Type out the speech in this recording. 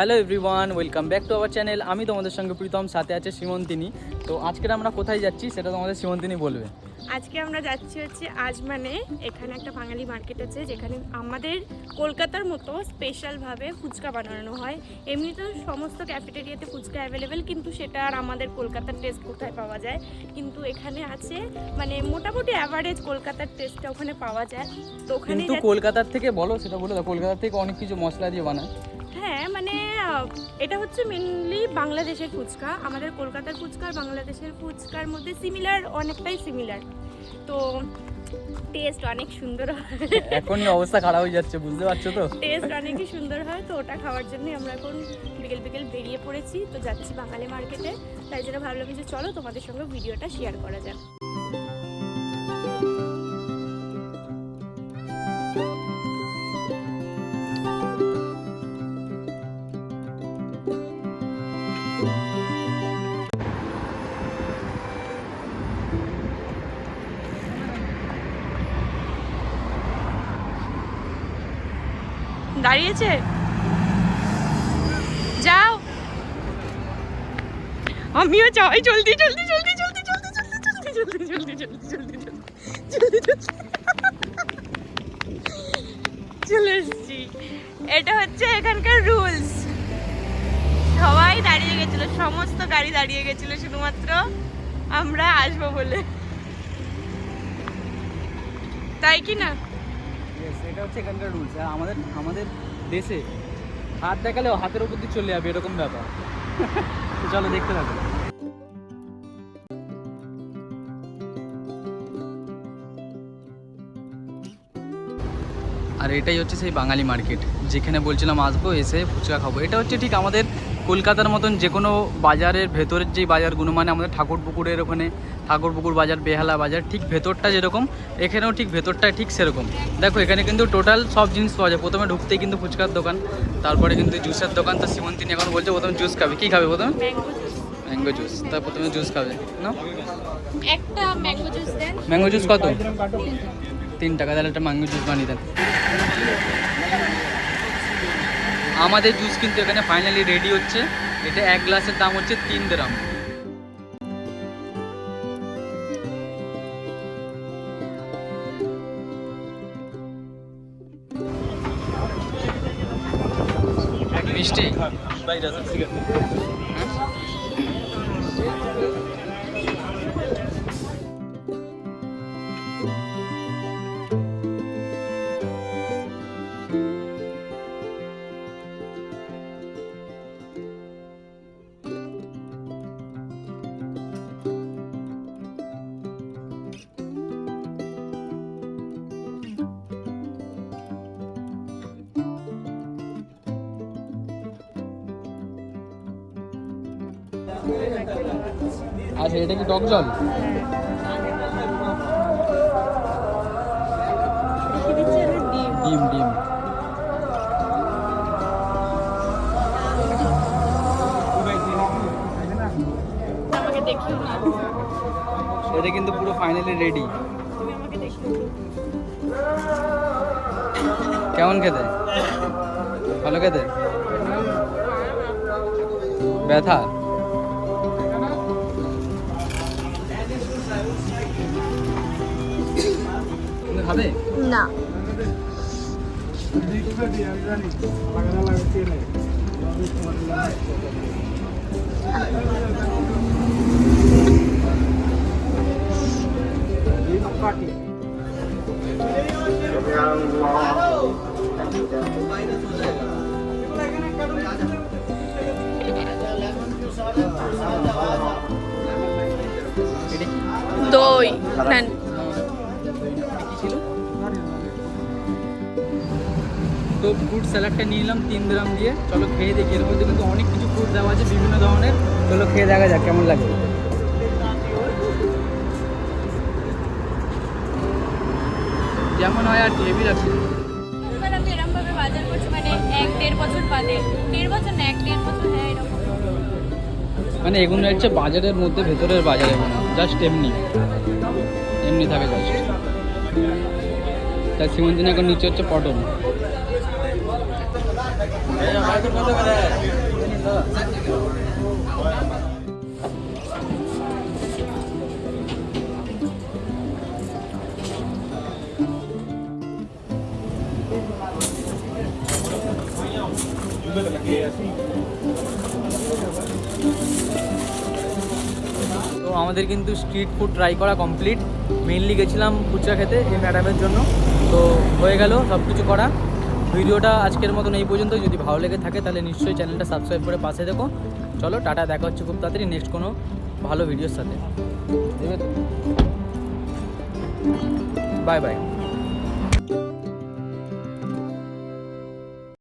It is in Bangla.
Hello everyone welcome back to our channel. আমি তোমাদের সঙ্গে প্রীতম সাথে আছে সীমন্তিনী তো আজকের আমরা কোথায় যাচ্ছি সেটা তোমাদের সীমন্তিনী বলবে। আজকে আমরা যাচ্ছি হচ্ছে আজ মানে এখানে একটা বাঙালি মার্কেট আছে যেখানে আমাদের কলকাতার মতো স্পেশালভাবে ফুচকা বানানো হয়। এমনি তো সমস্ত ক্যাফেটেরিয়াতে ফুচকা অ্যাভেলেবেল কিন্তু সেটা আর আমাদের কলকাতার টেস্ট কোথায় পাওয়া যায়? কিন্তু এখানে আছে মানে মোটামুটি অ্যাভারেজ কলকাতার টেস্টটা ওখানে পাওয়া যায়। তো ওখানে কিন্তু কলকাতার থেকে বলো সেটা বলে দাও। কলকাতার থেকে অনেক কিছু মশলা দিয়ে বানায়। হ্যাঁ মানে এটা হচ্ছে মেনলি বাংলাদেশের ফুচকা। আমাদের কলকাতার ফুচকা আর বাংলাদেশের ফুচকার মধ্যে সিমিলার অনেকটাই সিমিলার তো টেস্ট অনেক সুন্দর হয়। এখন অবস্থা খারাপ হয়ে যাচ্ছে বুঝতে পারছ তো? টেস্ট অনেকই সুন্দর হয় তো ওটা খাওয়ার জন্যই আমরা এখন বিকেল বিকেল বেরিয়ে পড়েছি। তো যাচ্ছি বাঙালি মার্কেটে তাই জন্য ভাবলাম যে চলো তোমাদের সঙ্গে ভিডিওটা শেয়ার করা যাক। দাঁড়িয়েছে যাও আমিও যাই জলদি জলদি জলদি জলদি জলদি জলদি জলদি জলদি জলদি জলদি জলদি চলে এসছি এটা হচ্ছে এখানকার রুলস সবাই দাঁড়িয়ে গেছিল সমস্ত গাড়ি দাঁড়িয়ে গেছিল শুধুমাত্র আমরা আসব বলে তাই কি না এটা হচ্ছে এখানকার রুলস আর আমাদের আমাদের দেশে হাত দেখালেও হাতের উপর দিয়ে চলে যাবে, এরকম ব্যাপার। তো চলো দেখতে থাকো। আর এটাই হচ্ছে সেই বাঙালি মার্কেট যেখানে বলছিলাম আসব, এসে ফুচকা খাব। এটা হচ্ছে ঠিক আমাদের কলকাতার মতন যে কোনো বাজারের ভেতরের যেই বাজারগুলো মানে আমাদের ঠাকুর পুকুরের ওখানে ঠাকুর পুকুর বাজার বেহালা বাজার ঠিক ভেতরটা যেরকম এখানেও ঠিক ভেতরটা ঠিক সেরকম। দেখো এখানে কিন্তু টোটাল সব জিনিস পাওয়া যায়। প্রথমে ঢুকতেই কিন্তু ফুচকার দোকান তারপরে কিন্তু জুসের দোকান। তো সীমন্তিনী এখন বলছে প্রথমে জুস খাবে। কী খাবে প্রথমে? ম্যাঙ্গো জুস ম্যাঙ্গো জুস তার প্রথমে জুস খাবে না একটা ম্যাঙ্গো জুস দেন। ম্যাঙ্গো জুস কত? তিন টাকা তাহলে একটা ম্যাঙ্গো জুস বানিয়ে দেন। আমাদের জুস কিন্তু এখানে ফাইনালি রেডি হচ্ছে। এটা এক গ্লাসের দাম হচ্ছে তিন গ্রাম মিষ্টি? আচ্ছা এটা কি টক জল? ডিম ডিম। এটা কিন্তু পুরো ফাইনালি রেডি কেমন খেতে? ভালো খেতে? ব্যথা? খাবে না। দই। নেন ফ্রুট স্যালাডটা নিয়ে নিলাম তিন গ্রাম দিয়ে। চলো খেয়ে দেখি। এর মধ্যে কিন্তু অনেক কিছু ফ্রুট দেওয়া আছে বিভিন্ন ধরনের। চলো খেয়ে দেখা যাক কেমন লাগে। যেমন হয় আর হেভি লাগছে। এবার আমি এরকম বাজার করছি মানে এক দেড় বছর বাদে। দেড় বছর না এক দেড় বছর হ্যাঁ এরকম। মানে এগুলো হচ্ছে বাজারের মধ্যে ভেতরের বাজারে মানে জাস্ট এমনি। এমনি থাকে জাস্ট তাই সিমন্তিন এখন নিচে হচ্ছে পটল। তো আমাদের কিন্তু স্ট্রিট ফুড ট্রাই করা কমপ্লিট মেনলি গেছিলাম ফুচকা খেতে এই ম্যাডামের জন্য। তো হয়ে গেল সব কিছু করা। ভিডিওটা আজকের মতন এই পর্যন্ত যদি ভালো লেগে থাকে তাহলে নিশ্চয়ই চ্যানেলটা সাবস্ক্রাইব করে পাশে দেখো। চলো, টাটা, দেখা হচ্ছে খুব তাড়াতাড়ি নেক্সট কোনো ভালো ভিডিওর সাথে। Bye bye